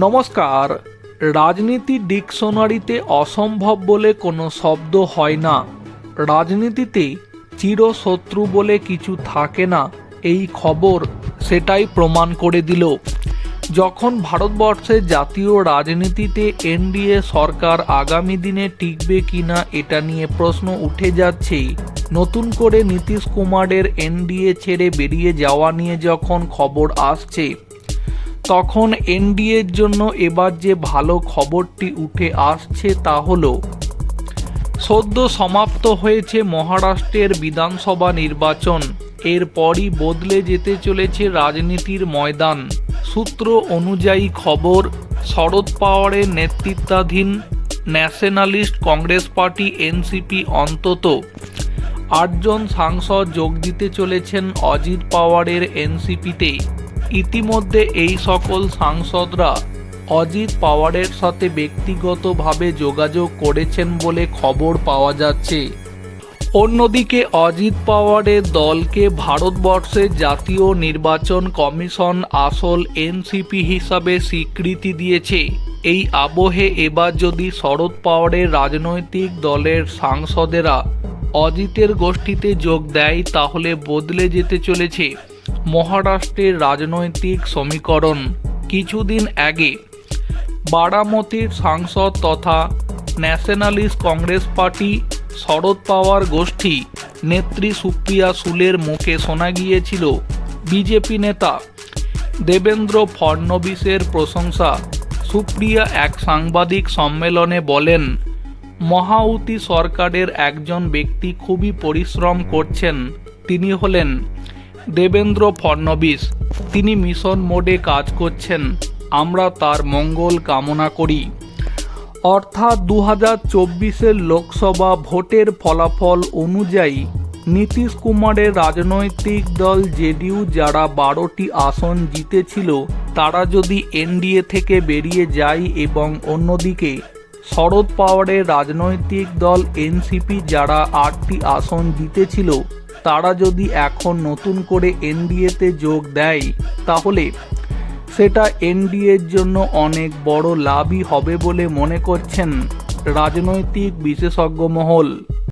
নমস্কার, রাজনীতি ডিকশনারিতে অসম্ভব বলে কোনো শব্দ হয় না। রাজনীতিতে চিরশত্রু বলে কিছু থাকে না, এই খবর সেটাই প্রমাণ করে দিল। যখন ভারতবর্ষের জাতীয় রাজনীতিতে এনডিএ সরকার আগামী দিনে টিকবে কিনা এটা নিয়ে প্রশ্ন উঠে যাচ্ছে। নতুন করে নীতিশ কুমারের এনডিএ ছেড়ে বেরিয়ে যাওয়া নিয়ে যখন খবর আসছে তখন এনডিএর জন্য এবার যে ভালো খবরটি উঠে আসছে তা হলো, সদ্য সমাপ্ত হয়েছে মহারাষ্ট্রের বিধানসভা নির্বাচন। এরপরই বদলে যেতে চলেছে রাজনীতির ময়দান। সূত্র অনুযায়ী খবর, শরদ পাওয়ারের নেতৃত্বাধীন ন্যাশনালিস্ট কংগ্রেস পার্টি এনসিপি অন্তত আটজন সাংসদ যোগ দিতে চলেছেন অজিত পাওয়ারের এনসিপিতে ইতিমধ্যে এই সকল সাংসদরা অজিত পাওয়ারের সাথে ব্যক্তিগতভাবে যোগাযোগ করেছেন বলে খবর পাওয়া যাচ্ছে। অন্যদিকে অজিত পাওয়ারের দলকে ভারতবর্ষের জাতীয় নির্বাচন কমিশন আসল এনসিপি হিসাবে স্বীকৃতি দিয়েছে। এই আবহে এবার যদি শরদ পাওয়ারের রাজনৈতিক দলের সাংসদেরা অজিতের গোষ্ঠীতে যোগ দেয়, তাহলে বদলে যেতে চলেছে। মহারাষ্ট্রের রাজনৈতিক সমীকরণ কিছুদিন আগে বারামতির সাংসদ তথা Nationalist Congress Party Sharad Pawar গোষ্ঠী নেত্রী সুপ্রিয়া সুলের মুখে শোনা গিয়েছিল বিজেপি নেতা দেবেন্দ্র ফডনবিসের প্রশংসা। সুপ্রিয়া এক সাংবাদিক সম্মেলনে বলেন, মহাউতি সরকারের একজন ব্যক্তি খুবই পরিশ্রম করছেন। তিনি হলেন দেবেন্দ্র ফডনবিস তিনি মিশন মোডে কাজ করছেন। আমরা তার মঙ্গল কামনা করি। অর্থাৎ দু হাজার চব্বিশের লোকসভা ভোটের ফলাফল অনুযায়ী নীতিশ কুমারের রাজনৈতিক দল জেডিইউ যারা বারোটি আসন জিতেছিল, তারা যদি এনডিএ থেকে বেরিয়ে যায় এবং অন্যদিকে শরদ পাওয়ারের রাজনৈতিক দল এনসিপি যারা আটটি আসন জিতেছিল তারা যদি এখন নতুন করে এনডিএতে যোগ দেয়, তাহলে সেটা এনডিএর জন্য অনেক বড় লাভই হবে বলে মনে করছেন রাজনৈতিক বিশেষজ্ঞ মহল।